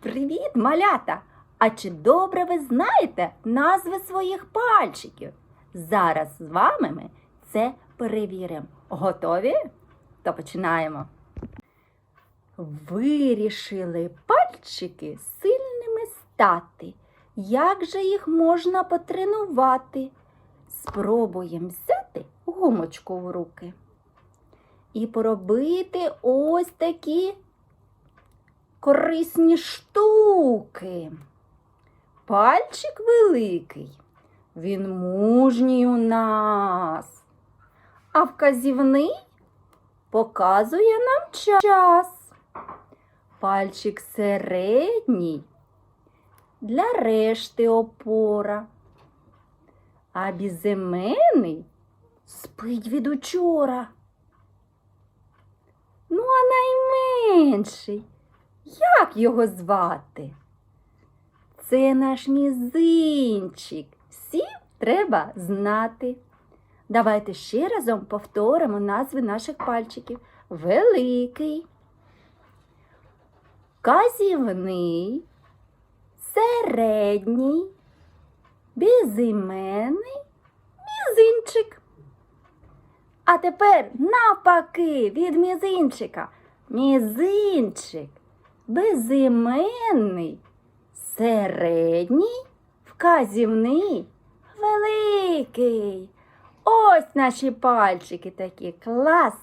Привіт, малята! А чи добре ви знаєте назви своїх пальчиків? Зараз з вами ми це перевіримо. Готові? То починаємо. Вирішили пальчики сильними стати. Як же їх можна потренувати? Спробуємо взяти гумочку в руки і поробити ось такі корисні штуки. Пальчик великий, він мужній у нас, а вказівний показує нам час. Пальчик середній для решти опора, а безіменний спить від учора. Ну, а найменший, як його звати? Це наш мізинчик. Всім треба знати. Давайте ще разом повторимо назви наших пальчиків. Великий, казівний, середній, безіменний, мізинчик. А тепер навпаки від мізинчика. Мізинчик, безіменний, середній, вказівний, великий. Ось наші пальчики такі. Клас!